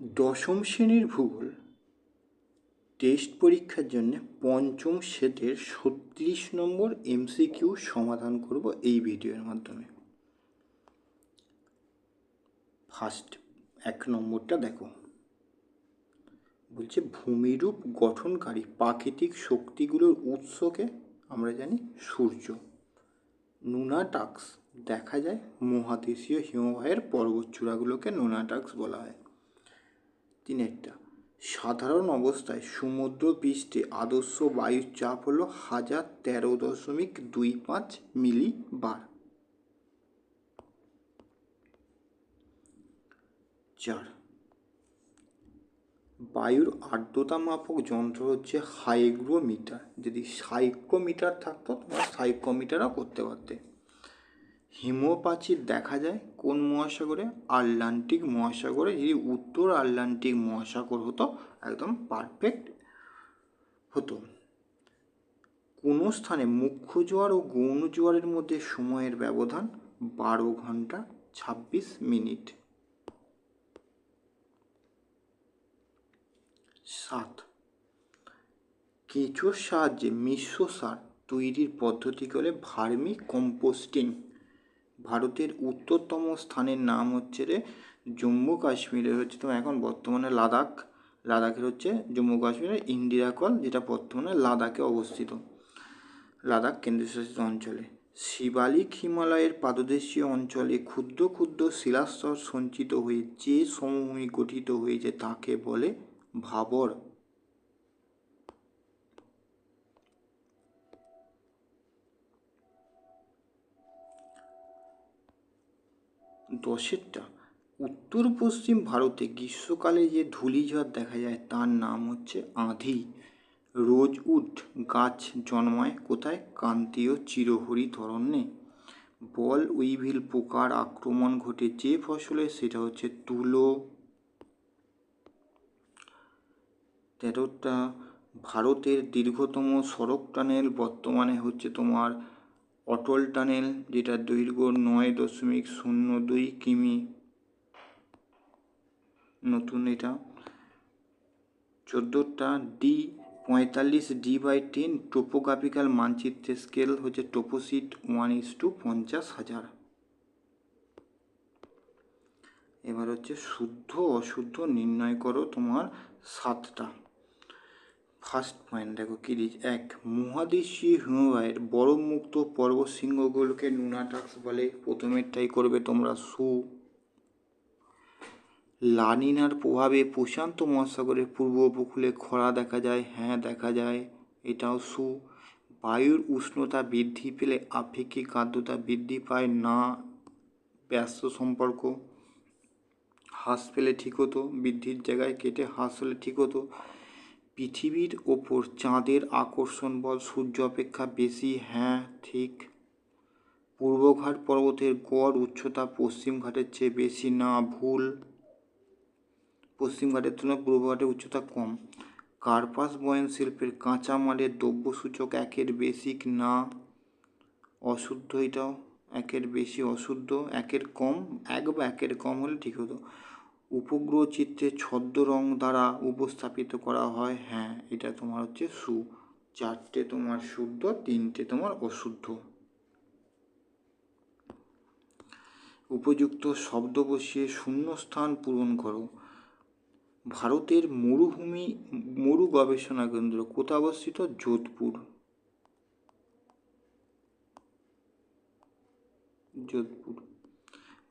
দশম শ্রেণির ভূগোল টেস্ট পরীক্ষার জন্য পঞ্চম সেটের ছত্রিশ নম্বর এমসিকিউ সমাধান করব এই ভিডিওর মাধ্যমে। ফার্স্ট এক নম্বরটা দেখো। বলছে ভূমিরূপ গঠনকারী প্রাকৃতিক শক্তিগুলোর উৎসকে আমরা জানি সূর্য। নুনাটাক্স দেখা যায় মহাদেশীয় হিমবাহের পর্বতচূড়াগুলোকে নুনাটাক্স বলা হয়। তিনেরটা। সাধারণ অবস্থায় সমুদ্র পৃষ্ঠে আদর্শ বায়ুর চাপ হল হাজার তেরো দশমিক দুই পাঁচ মিলি বার। চার। বায়ুর আর্দ্রতা মাপক যন্ত্র হচ্ছে হাইগ্রোমিটার। যদি সাইক্রোমিটার থাকতো, তোমরা সাইক্রোমিটারও করতে পারতে। হিমপ্রাচীর দেখা যায় কোন মহাসাগরে? আটলান্টিক মহাসাগরে, যদি উত্তর আটলান্টিক মহাসাগর হতো, একদম পারফেক্ট হতো। কোনো স্থানে মুখ্য জোয়ার ও গৌণ জোয়ারের মধ্যে সময়ের ব্যবধান বারো ঘণ্টা ছাব্বিশ মিনিট। সাত। কেঁচোর সাহায্যে মিশ্র সার তৈরির পদ্ধতি হলে ভার্মি কম্পোস্টিং। ভারতের উত্তরতম স্থানের নাম হচ্ছে রে জম্মু কাশ্মীরের হচ্ছে তো এখন বর্তমানে লাদাখ। লাদাখের হচ্ছে জম্মু কাশ্মীরের ইন্দিরা কল, যেটা বর্তমানে লাদাখে অবস্থিত। লাদাখ কেন্দ্রশাসিত অঞ্চলে। শিবালিক হিমালয়ের পাদদেশীয় অঞ্চলে ক্ষুদ্র ক্ষুদ্র শিলাস্তর সঞ্চিত হয়ে যে সমভূমি গঠিত হয়েছে তাকে বলে ভাবর। দশেরটা। উত্তর পশ্চিম ভারতে গ্রীষ্মকালে যে ধূলিঝড় দেখা যায় তার নাম হচ্ছে আঁধি। রোজ রোজউড গাছ জন্মায় কোথায়? ক্রান্তীয় চিরহরিত অরণ্যে বল উইভিল পোকার আক্রমণ ঘটে যে ফসলে সেটা হচ্ছে তুলো। তেরোটা ভারতের দীর্ঘতম সড়ক টানেল বর্তমানে হচ্ছে তোমার অটল টানেল যেটা দৈর্ঘ্য নয় দশমিক শূন্য দুই কিমি। নতুন এটা। চোদ্দোটা ডি, পঁয়তাল্লিশ ডি বাই টেন টোপোগ্রাফিক্যাল মানচিত্রের স্কেল হচ্ছে টোপোসিট ওয়ান ইস টু পঞ্চাশ হাজার। এবার হচ্ছে শুদ্ধ অশুদ্ধ নির্ণয় করো তোমার সাতটা। ফার্স্ট পয়েন্ট, দেখো কি এক, মহাদেশীয় হিমবাহের বরফমুক্ত পর্বত সিংহগুলোকে নুনাটাক্স বলে প্রথমেরটাই করবে তোমরা সু। লানিনার প্রভাবে প্রশান্ত মহাসাগরের পূর্ব উপকূলে খরা দেখা যায় হ্যাঁ দেখা যায়, এটাও সু। বায়ুর উষ্ণতা বৃদ্ধি পেলে আপেক্ষিক আর্দ্রতা বৃদ্ধি পায়, না ব্যস্ত সম্পর্ক। হ্রাস পেলে ঠিক হতো, বৃদ্ধির জায়গায় কেটে হ্রাস হলে ঠিক হতো। পৃথিবীর ওপর চাঁদের আকর্ষণ বল সূর্য অপেক্ষা বেশি হ্যাঁ ঠিক। পূর্বঘাট পর্বতের গড় উচ্চতা পশ্চিম ঘাটের চেয়ে বেশি, না, ভুল। পশ্চিম ঘাটের তুলনায় পূর্বঘাটের উচ্চতা কম। কার্পাস বয়ন শিল্পের কাঁচামালের দ্রব্যসূচক একের বেশি, না। অশুদ্ধ এটাও একের বেশি, অশুদ্ধ। একের কম, এক বা একের কম হলে ঠিক হতো। উপগ্রহ চিত্রে ছদ্ম রং দ্বারা উপস্থাপিত করা হয়। হ্যাঁ এটা তোমার হচ্ছে সু। চারটে তোমার শুদ্ধ, তিনটে তোমার অশুদ্ধ। উপযুক্ত শব্দ বসিয়ে শূন্যস্থান পূরণ করো। ভারতের মরুভূমি, মরু গবেষণা কেন্দ্র কোথায় অবস্থিত? যোধপুর। যোধপুর।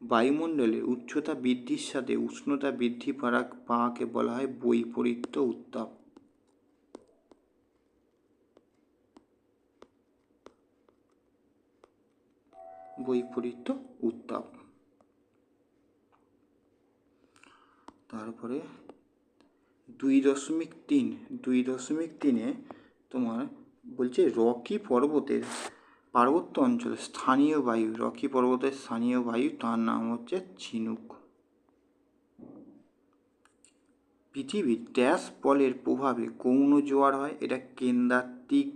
বায়ুমণ্ডলের উচ্চতা বৃদ্ধির সাথে উষ্ণতা বৃদ্ধি পারা পাওয়াকে বলা হয় বৈপরীত্য উত্তাপ। বৈপরীত্য উত্তাপ। তারপরে দুই দশমিক তিন, দুই দশমিক তিনে তোমার বলছে রকি পর্বতের পার্বত্য অঞ্চলে স্থানীয় বায়ু, রকি পর্বতের স্থানীয় বায়ু, তার নাম হচ্ছে ঝিনুক। পৃথিবীর ড্যাশ বলের প্রভাবে গৌণ জোয়ার হয়, এটা কেন্দ্রাত্মিক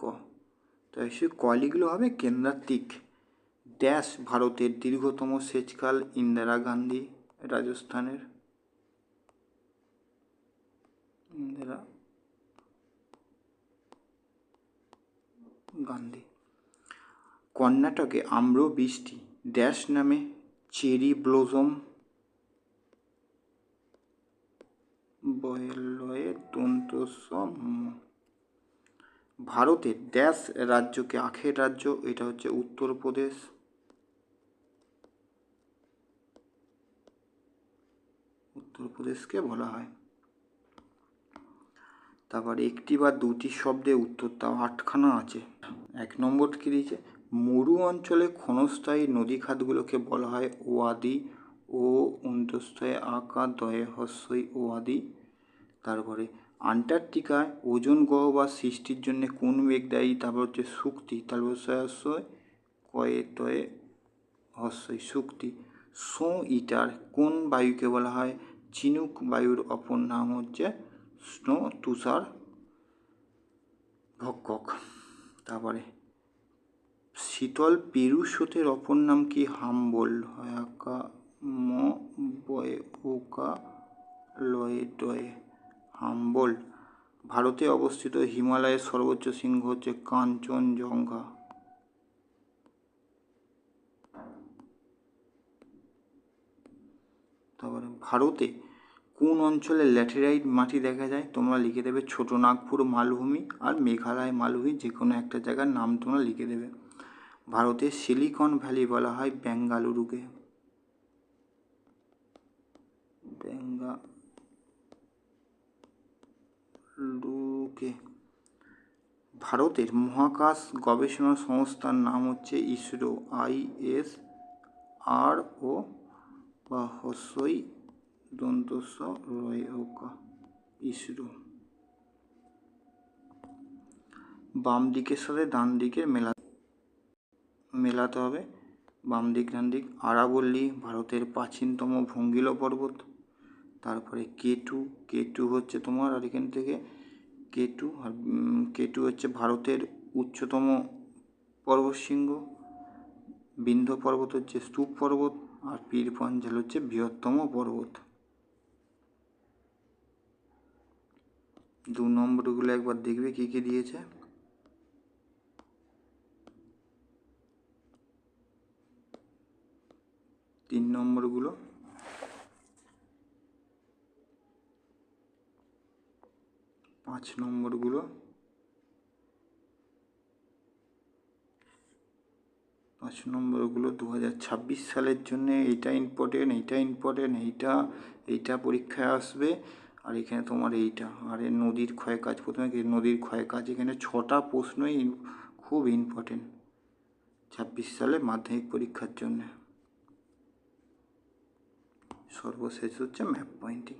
ক সেই কলিগুলো হবে কেন্দ্রাত্মিক ড্যাশ ভারতের দীর্ঘতম সেচকাল ইন্দিরা গান্ধী রাজস্থানের। ইন্দিরা গান্ধী। কর্ণাটকে আম্র বৃষ্টি ড্যাশ নামে চেরি ব্লোজম বয়লয়ে দন্তস্ব ম। ভারতের ড্যাশ রাজ্যকে আখের রাজ্য, এটা হচ্ছে উত্তরপ্রদেশ। উত্তরপ্রদেশকে বলা হয়। তারপর একটি বা দুটি শব্দে উত্তর তাও আটখানা আছে। এক নম্বর কি দিয়েছে? মরু অঞ্চলে ক্ষণস্থায়ী নদী খাতগুলোকে বলা হয় ওয়াদি ও অন্তস্থয়ে আকার দয়ে হস্যই ওয়াদি। তারপরে আন্টার্কটিকায় ওজন গহ্বর সৃষ্টির জন্য কোন মেঘ দায়ী তারপর হচ্ছে শুক্তি, তারপর হস্যই কয়ে তয়ে হস্যই, শুক্তি। সো ইটার কোন বায়ুকে বলা হয়? চিনুক বায়ুর অপর নাম হচ্ছে স্নো তুষার ভক্ষক তারপরে শীতল পেরু স্রোতের অপর নাম কি? হাম্বল হয়াকা ম বয়ে ওকা লয়ে ডয়ে হাম্বল ভারতে অবস্থিত হিমালয়ের সর্বোচ্চ শৃঙ্গ হচ্ছে কাঞ্চনজঙ্ঘা। তারপরে ভারতে কোন অঞ্চলে ল্যাটেরাইট মাটি দেখা যায়, তোমরা লিখে দেবে ছোটো নাগপুর মালভূমি আর মেঘালয় মালভূমি যে কোনো একটা জায়গার নাম তোমরা লিখে দেবে। ভারতে সিলিকন ভ্যালি বলা হয় বেঙ্গালুরুকে। বেঙ্গালুরুকে। ভারতের মহাকাশ গবেষণা সংস্থার নাম হচ্ছে ISRO I S R O বা হস্যই দন্তস্ব রয় ইসরো। বাম দিকের সাথে ডান দিকের মেলা মেলাতে হবে। বাম দিক, ডান দিক। আরাবল্লী ভারতের প্রাচীনতম ভঙ্গিল পর্বত। তারপরে কেটু। কেটু হচ্ছে তোমার আর এখান থেকে কেটু। আর কেটু হচ্ছে ভারতের উচ্চতম পর্বতশৃঙ্গ। বিন্ধ্য পর্বত হচ্ছে স্তূপ পর্বত। আর পীর পাঞ্জাল হচ্ছে বৃহত্তম পর্বত। দু নম্বরগুলো একবার দেখবে কি কি দিয়েছে। তিন নম্বরগুলো। পাঁচ নম্বরগুলো। পাঁচ নম্বরগুলো দু হাজার ছাব্বিশ সালের জন্য এইটা ইম্পর্টেন্ট এইটা ইম্পর্টেন্ট এইটা এইটা পরীক্ষায় আসবে। আর এখানে তোমার এইটা, আর এর নদীর ক্ষয় কাজ, প্রথমে নদীর ক্ষয় কাজ? এখানে ছটা প্রশ্নই খুব ইম্পর্টেন্ট ছাব্বিশ সালে মাধ্যমিক পরীক্ষার জন্য। সর্বশেষ হচ্ছে ম্যাপ পয়েন্টিং